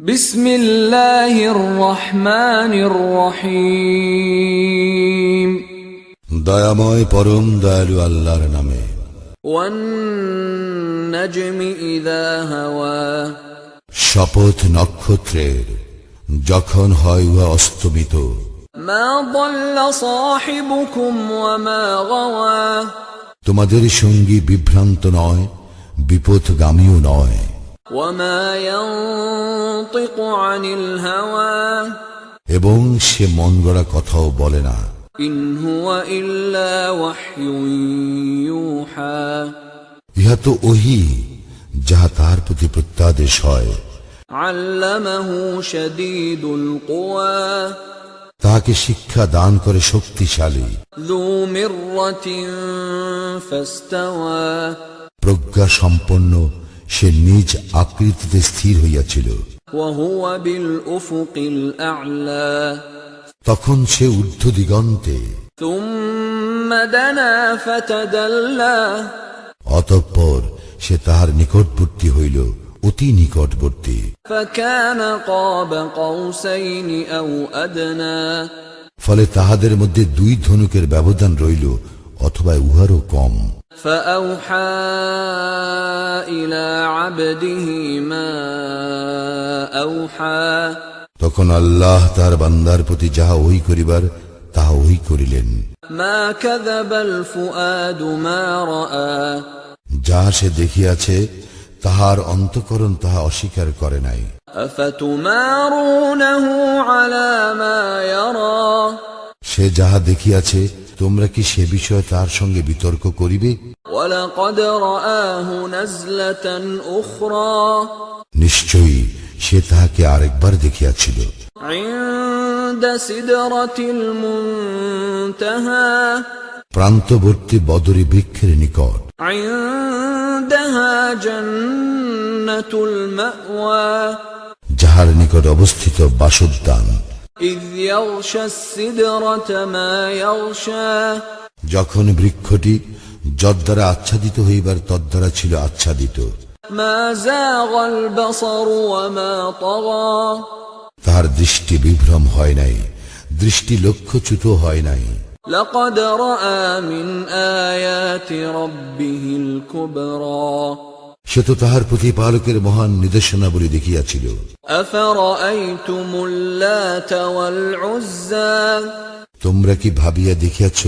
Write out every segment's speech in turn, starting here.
بسم الله الرحمن الرحيم দয়াময় পরম দয়ালু আল্লাহর নামে والنجم إذا هوى শপথ নক্ষত্রের যখন হয় উহা অস্তমিত ما ضل صاحبكم وما غوى তোমাদের সঙ্গী বিভ্রান্ত নয় বিপথগামীও নয় এবং সে মন গড়া কথাও বলে না। ইহা তো ওহি যাহা তার প্রতি প্রত্যাদেশ হয়। তাকে শিক্ষা দান করে শক্তিশালী। প্রজ্ঞা সম্পন্ন সে নিজ আকৃতিতে স্থির হইয়াছিল। তখন সে ঊর্ধ্ব দিগন্তে অতঃপর সে তাহার নিকটবর্তী হইল অতি নিকটবর্তী। ফলে তাহাদের মধ্যে দুই ধনুকের ব্যবধান রইল অথবা উহারও কম। فأوحى إلى عبده ما أوحى তখন আল্লাহ তার বান্দার প্রতি যাহা ওই করিবার তাহা ওই করিলেন ما كذب الفؤاد ما رأى যাহা সে দেখিয়াছে তাহার অন্তকরণ তাহা অস্বীকার করে নাই أفتمارونه على ما يرى সে যাহা দেখিয়াছে তোমরা কি সে বিষয়ে তার সঙ্গে বিতর্ক করিবে? নিশ্চয়ই সে তাহাকে আরেকবার দেখিয়াছিল। প্রান্তবর্তী বদরি বৃক্ষের নিকট। যাহার নিকট অবস্থিত বাসুদ্দান। إذ يغشى السدرة ما يغشى যখন বৃক্ষটি যদ্বারা আচ্ছাদিত হইবার তদ্বারা ছিল আচ্ছাদিত ما زاغ البصر وما طغى তাহার দৃষ্টি বিভ্রম হয় নাই দৃষ্টি লক্ষ্যচ্যুত হয় নাই لقد رأى من آيات ربه الكبرى সে তো তাহার প্রতি পালকের মহান নির্দেশনাবলী দেখিয়াছিল। তোমরা কি ভাবিয়া দেখিয়াছ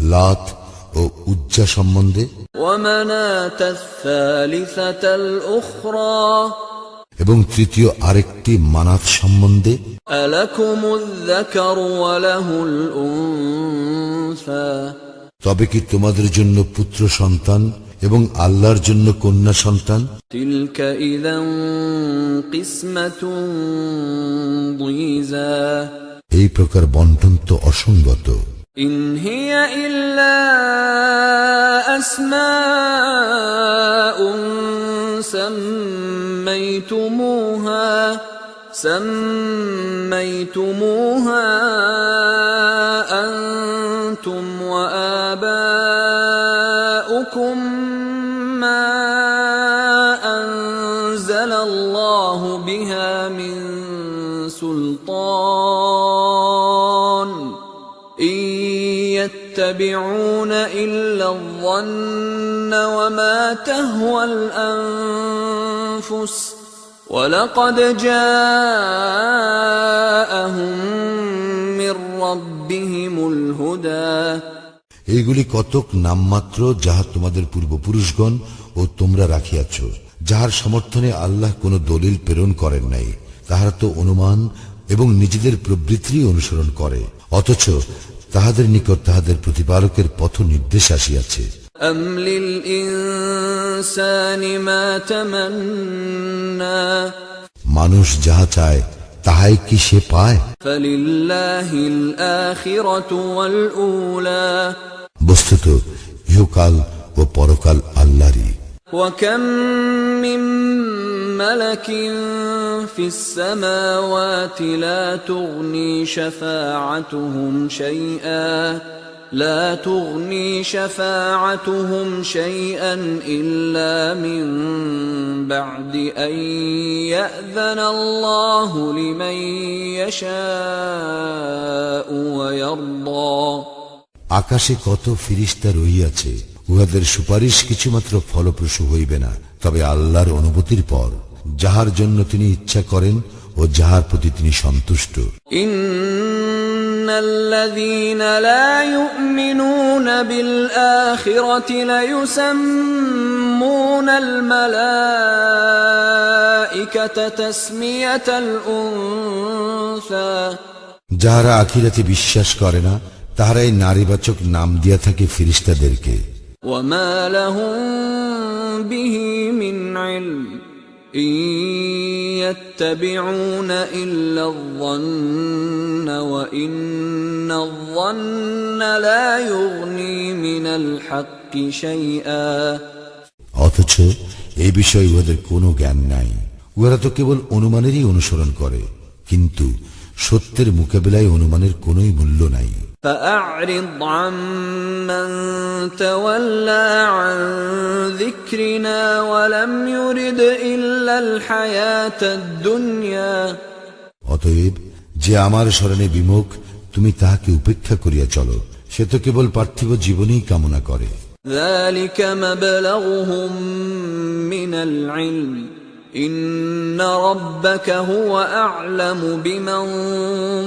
লাত ও উজ্জা সম্বন্ধে? এবং তৃতীয় আরেকটি মানাত সম্বন্ধে? তবে কি তোমাদের জন্য পুত্র সন্তান এবং আল্লাহর জন্য কন্যা সন্তান تلك إذا قسمة ضيزى এই প্রকার বন্টন তো অসঙ্গত إن هي إلا أسماء سميتموها سميتموها أنتم وآباؤكم ما أنزل الله بها من سلطان إن يتبعون إلا الظن وما تهوى الأنفس ولقد جاءهم من ربهم الهدى এইগুলি কতক নামমাত্র যাহা তোমাদের পূর্বপুরুষগণ ও তোমরা রাখিয়াছ যাহার সমর্থনে আল্লাহ কোন দলিল প্রেরণ করেন নাই তাহারা তো অনুমান এবং নিজেদের প্রবৃত্তি অনুসরণ করে অথচ তাহাদের নিকট তাহাদের প্রতিপালকের পথ নির্দেশ আসিয়াছে أم للإنسان ما تمنى মানুষ যাহা চায় তাহাই কি সে পায় فلله الآخرة والأولى বস্তুত ইহকাল ও পরকাল আল্লাহরই وكم من ملك في السماوات لا تغني شفاعتهم شيئا لا تغني شفاعتهم شيئا إلا من بعد أن يأذن الله لمن يشاء ويرضى আকাশে কত ফিরিস্তা রহিয়াছে উহাদের সুপারিশ কিছুমাত্র ফলপ্রসূ হইবে না তবে আল্লাহর অনুভূতির পর যাহার জন্য তিনি ইচ্ছা করেন ও যাহার প্রতি তিনি সন্তুষ্ট إن الذين لا يؤمنون بالآخرة ليسمون الملائكة تسمية الأنثى যাহারা আখিরাতে বিশ্বাস করে না তাহারাই নারীবাচক নাম দিয়া থাকে ফিরিস্তাদেরকে وما لهم به من علم إن يتبعون إلا الظن وإن الظن لا يغني من الحق شيئا অথচ এই বিষয়ে উহাদের কোনো জ্ঞান নাই উহারা তো কেবল অনুমানেরই অনুসরণ করে কিন্তু সত্যের মোকাবিলায় অনুমানের কোনোই মূল্য নাই فأعرض عمن تولى عن ذكرنا ولم يرد إلا الحياة الدنيا অতএব যে আমার স্মরণে বিমুখ তুমি তাহাকে উপেক্ষা করিয়া চলো সে তো কেবল পার্থিব জীবনেই কামনা করে ذلك مبلغهم من العلم إن ربك هو أعلم بمن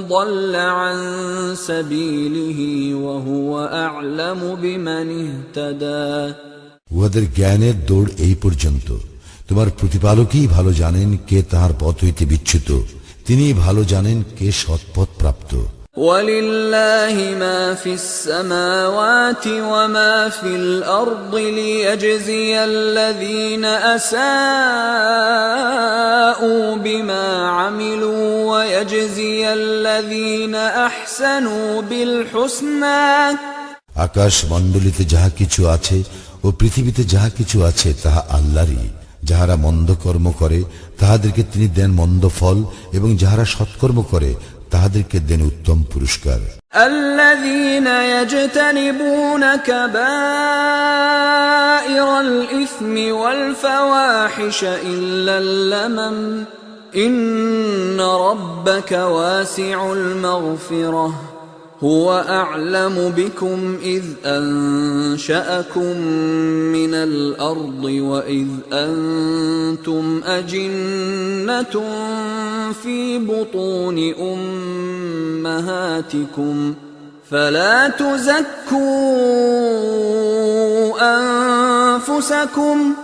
ضل عن سبيله وهو أعلم بمن اهتدى উহাদের জ্ঞানের দৌড় এই পর্যন্ত তোমার প্রতিপালকই ভালো জানেন কে তাহার পথ হইতে বিচ্যুত তিনি ভালো জানেন কে সৎপথ প্রাপ্ত ولله ما في السماوات وما في الأرض ليجزي الذين أساءوا بما عملوا ويجزي الذين أحسنوا بالحسنى আকাশ মণ্ডলীতে যাহা কিছু আছে ও পৃথিবীতে যাহা কিছু আছে তাহা আল্লাহরই যাহারা মন্দ কর্ম করে তাহাদেরকে তিনি দেন মন্দ ফল এবং যাহারা সৎকর্ম করে তাহাদেরকে দেন উত্তম পুরস্কার الذين يجتنبون كبائر الإثم والفواحش إلا اللمم إن ربك واسع المغفرة هو أعلم بكم إذ أنشأكم من الأرض وإذ أنتم أجنة في بطون أمهاتكم فلا تزكوا أنفسكم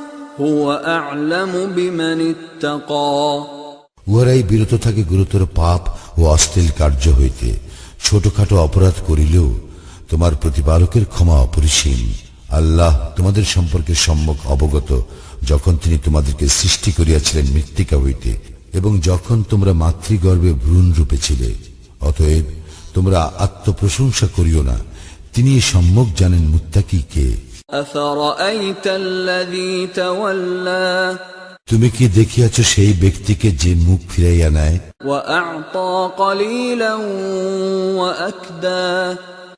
هو أعلم بمن اتقى উহারাই বিরত থাকে গুরুতর পাপ ও অশ্লীল কার্য হইতে ছোটখাটো অপরাধ করিলেও তোমার প্রতিপালকের ক্ষমা অপরিসীম আল্লাহ তোমাদের সম্পর্কে সম্যক অবগত যখন তিনি তোমাদেরকে সৃষ্টি করিয়াছিলেন মৃত্তিকা হইতে এবং যখন তোমরা মাতৃগর্ভে ভ্রূণ রূপে ছিলে অতএব তোমরা আত্মপ্রশংসা করিও না তিনি সম্যক জানেন মুত্তাকি কে أفرأيت الذي تولى তুমি কি দেখিয়াছ সেই ব্যক্তিকে যে মুখ ফিরাইয়া নেয়?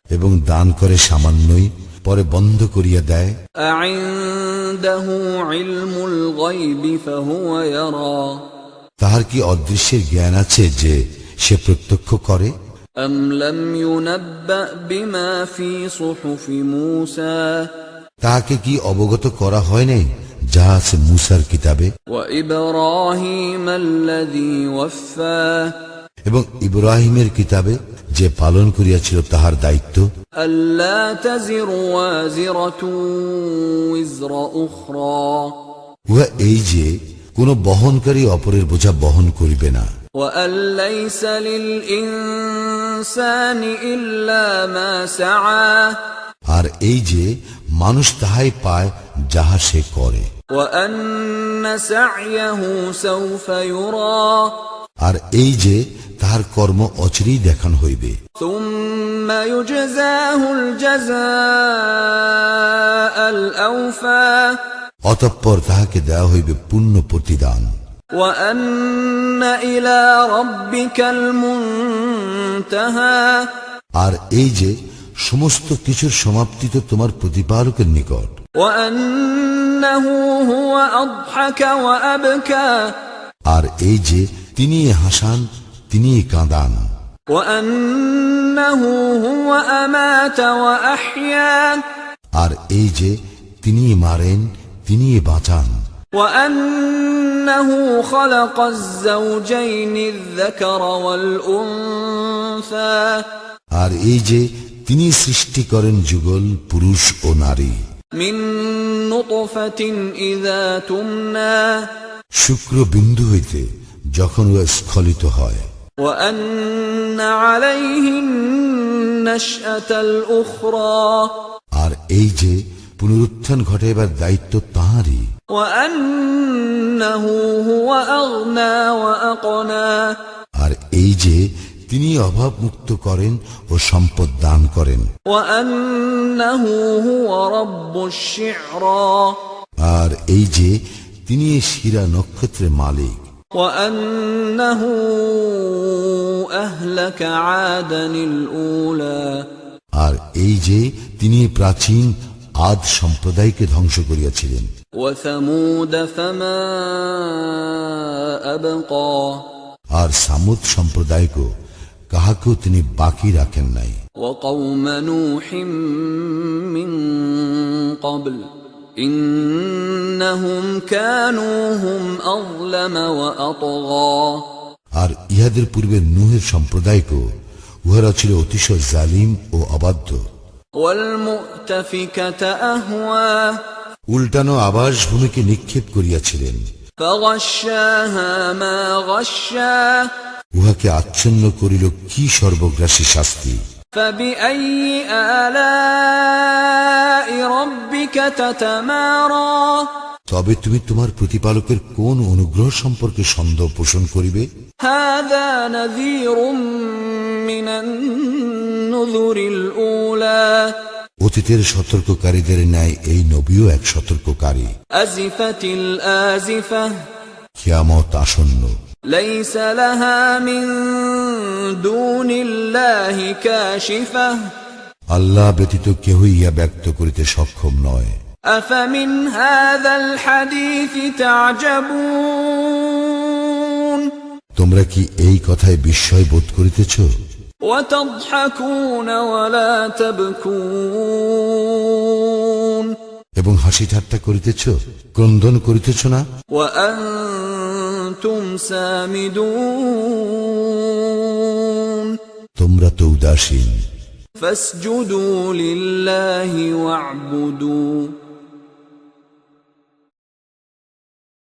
এবং দান করে সামান্যই পরে বন্ধ করিয়া দেয়? তাহার কি অদৃশ্যের জ্ঞান আছে যে সে প্রত্যক্ষ করে? তাহাকে কি অবগত করা হয় নাই? যা আছে মুসার কিতাবে। এবং ইব্রাহিমের কিতাবে যে পালন করিয়াছিল তাহার দায়িত্ব। উহা এই যে কোন বহনকারী অপরের বোঝা বহন করিবে না। আর এই যে মানুষ তাহাই পায় যাহা সে করে। আর এই যে তাহার কর্ম অচিরেই দেখান হইবে। অতঃপর তাহাকে দেওয়া হইবে পূর্ণ প্রতিদান। আর এই যে সমস্ত কিছুর সমাপ্তি তো তোমার প্রতিপালকের নিকট। وأنه هو أضحك وأبكى আর এই যে তিনি হাসান তিনি কাঁদান وأنه هو أمات وأحيا আর এই যে তিনি মারেন তিনি বাঁচান وأنه خلق الزوجين الذكر والأنثى আর এই যে তিনি সৃষ্টি করেন যুগল পুরুষ ও নারী শুক্রবিন্দু হইতে যখন ও স্খলিত হয়। আর এই যে পুনরুত্থান ঘটাইবার দায়িত্ব তাঁরই আর এই যে তিনি অভাব মুক্ত করেন ও সম্পদ দান করেন وأنه هو رب الشعرى আর এই যে তিনি শিরা নক্ষত্রের মালিক وأنه أهلك عادا الأولى আর এই যে তিনি প্রাচীন আদ সম্প্রদায়কে ধ্বংস করিয়াছিলেন وثمود فما أبقى আর সামুদ সম্প্রদায়কে কাহাকেও তিনি বাকি রাখেন নাই। وقوم نوح من قبل إنهم كانوا هم أظلم وأطغى. আর ইহাদের পূর্বে নুহের সম্প্রদায়কে উহারা ছিল অতিশয় জালিম ও অবাধ্য। উল্টানো আবাস ভূমিকে নিক্ষেপ করিয়াছিলেন। উহাকে আচ্ছন্ন করিল কি সর্বগ্রাসী শাস্তি? তবে তুমি তোমার প্রতিপালকের কোন অনুগ্রহ সম্পর্কে সন্দেহ পোষণ করিবে? অতীতের সতর্ককারীদের ন্যায় এই নবীও এক সতর্ককারী। কিয়ামত আসন্ন। ليس لها من دون الله كاشفة আল্লাহ ব্যতীত কেহই ইয়া ব্যক্ত করিতে সক্ষম নয় أفمن هذا الحديث تعجبون তোমরা কি এই কথায় বিস্ময় বোধ করিতেছ وتضحكون ولا تبكون এবং হাসি ঠাট্টা করিতেছ ক্রন্দন করিতেছ না وأنتم سامدون তোমরা তো উদাসীন فاسجدوا لله واعبدوا